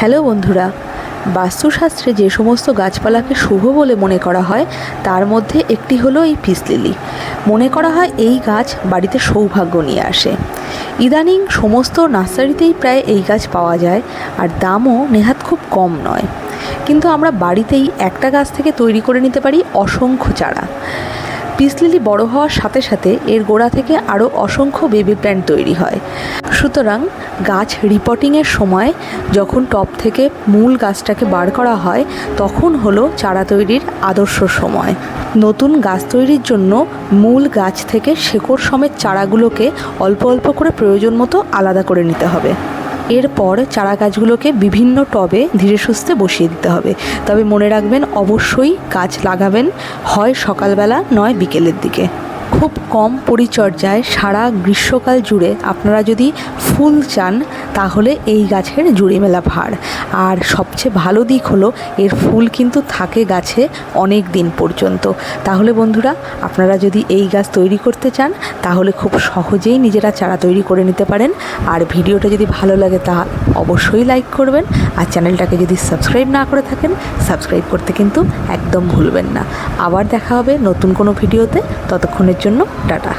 Hello বন্ধুরা, বাস্তুশাস্ত্রে যে সমস্ত গাছপালাকে শুভ বলে মনে করা হয়, তার মধ্যে একটি হলো এই পিস লিলি। মনে করা হয় এই গাছ বাড়িতে সৌভাগ্য নিয়ে আসে। ইদানিং সমস্ত নার্সারিতেই প্রায় এই গাছ পাওয়া যায়, আর দামও নেহাত খুব কম নয়। কিন্তু আমরা বাড়িতেই একটা গাছ থেকে তৈরি করে নিতে পারি অসংখ্য চারা। পিস লিলি বড় হওয়ার সাথে সাথে এর গোড়া থেকে আরও অসংখ্য বেবি প্ল্যান্ট তৈরি হয়। সুতরাং গাছ রিপোর্টিংয়ের সময় যখন টপ থেকে মূল গাছটাকে বার করা হয়, তখন হলো চারা তৈরির আদর্শ সময়। নতুন গাছ তৈরির জন্য মূল গাছ থেকে শেকড় সমেত চারাগুলোকে অল্প অল্প করে প্রয়োজন মতো আলাদা করে নিতে হবে। এরপর চারা গাছগুলোকে বিভিন্ন টবে ধীরে সুস্থে বসিয়ে দিতে হবে। তবে মনে রাখবেন, অবশ্যই গাছ লাগাবেন, হয় সকালবেলা, নয় বিকেলের দিকে। খুব কম পরিচর্যায় সারা গ্রীষ্মকাল জুড়ে আপনারা যদি ফুল চান, তাহলে এই গাছের জুড়ে মেলা ভার। আর সবচেয়ে ভালো দিক হলো, এর ফুল কিন্তু থাকে গাছে অনেক দিন পর্যন্ত। তাহলে বন্ধুরা, আপনারা যদি এই গাছ তৈরি করতে চান, তাহলে খুব সহজেই নিজেরা চারা তৈরি করে নিতে পারেন। আর ভিডিওটা যদি ভালো লাগে, তা অবশ্যই লাইক করবেন। আর চ্যানেলটাকে যদি সাবস্ক্রাইব না করে থাকেন, সাবস্ক্রাইব করতে কিন্তু একদম ভুলবেন না। আবার দেখা হবে নতুন কোনো ভিডিওতে। ততক্ষণের জন্য টাটা।